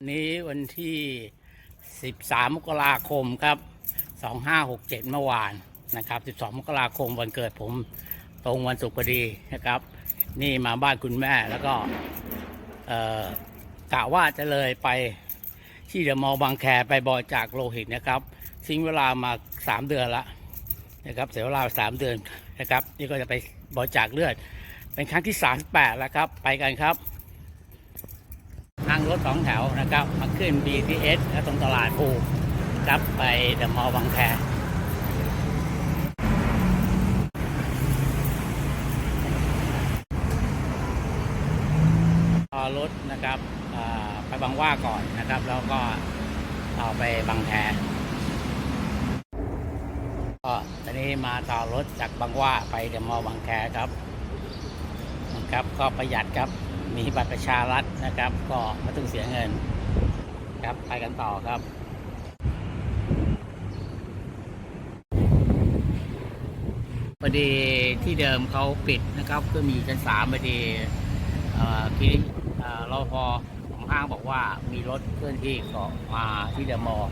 นี้วันที่ 13 มกราคมครับ 2567 เมื่อวานนะครับ 12 มกราคมวันเกิดผมตรงวันศุกร์พอดีนะครับ นี่มาบ้านคุณแม่แล้วก็กะว่าจะเลยไปที่เดอะมอลล์บางแคไปบริจาคโลหิตนะครับทิ้งเวลามา 3 เดือนละนะครับเสียเวลาสามเดือนนะครับ นี่ก็จะไปบริจาคเลือด เป็นครั้งที่ 38 แล้วครับ ไปกันครับ นั่งรถสองแถวนะครับ มาขึ้น BTS แล้วตรงตลาดภูครับไปเดอะมอลล์บางแครอรถนะครับไปบางว่าก่อนนะครับ แล้วก็ต่อไปบางแคก็ตอนนี้มาต่อรถจากบางว่าไปเดอะมอลล์บางแคครับนะครับก็ประหยัดครับ มีบัตรประชารัฐนะครับ ก็ไม่ต้องเสียเงินครับไปกันต่อครับพอดีที่เดิมเขาปิดนะครับ ก็มีชั้นสามพอดีเอ่อที่เอ่อรอพอของห้างบอกว่ามีรถเคลื่อนที่ก็มาที่เดอมอล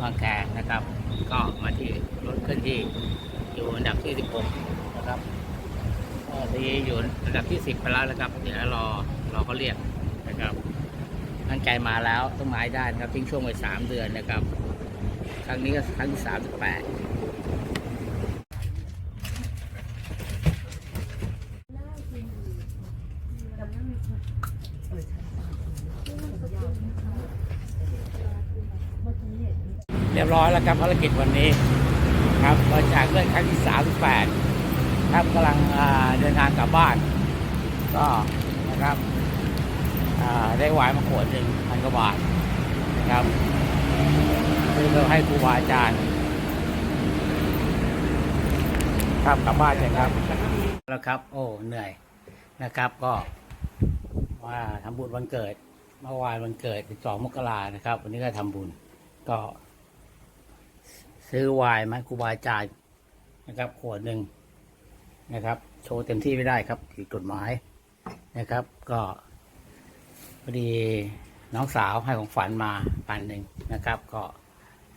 บางแคนะครับ ก็มาที่รถเคลื่อนที่อยู่อันดับที่ 16 นะครับเอ่อทีอยู่ระดับที่สิบไปแล้วนะครับ เดี๋ยวรอ เขาเรียกนะครับตั้งใจมาแล้วต้องมาให้ได้นะครับทิ้งช่วงไปสามเดือนนะครับ ครั้งนี้ก็ครั้งที่สามสิบแปดเรียบร้อยแล้วครับภารกิจวันนี้ครับบริจาคเลือดครั้งที่สามสิบแปดครับกำลังเดินทางกลับบ้าน ก็นะครับ ได้หวายมาขวดหนึ่งพันกว่าบาทนะครับซื้อเพื่อให้ครูบาอาจารย์ครับกลับบ้านเลยครับแล้วครับ โอ้เหนื่อยนะครับ ก็มาทำบุญวันเกิดเมื่อวานวันเกิด12มกรานะครับ วันนี้ก็ทำบุญก็ ซื้อไวายมาครูบาอาจารย์นะครับ ขวดหนึ่งนะครับ โชว์เต็มที่ไม่ได้ครับผิดกฎหมายนะครับ ก็ พอดีน้องสาวให้ของฝันมาปันหนึ่งนะครับ ก็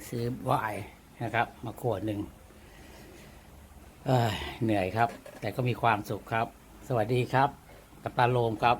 ซื้อวายนะครับ มาขวดหนึ่งเหนื่อยครับ แต่ก็มีความสุขครับ สวัสดีครับ กับตาโลมครับ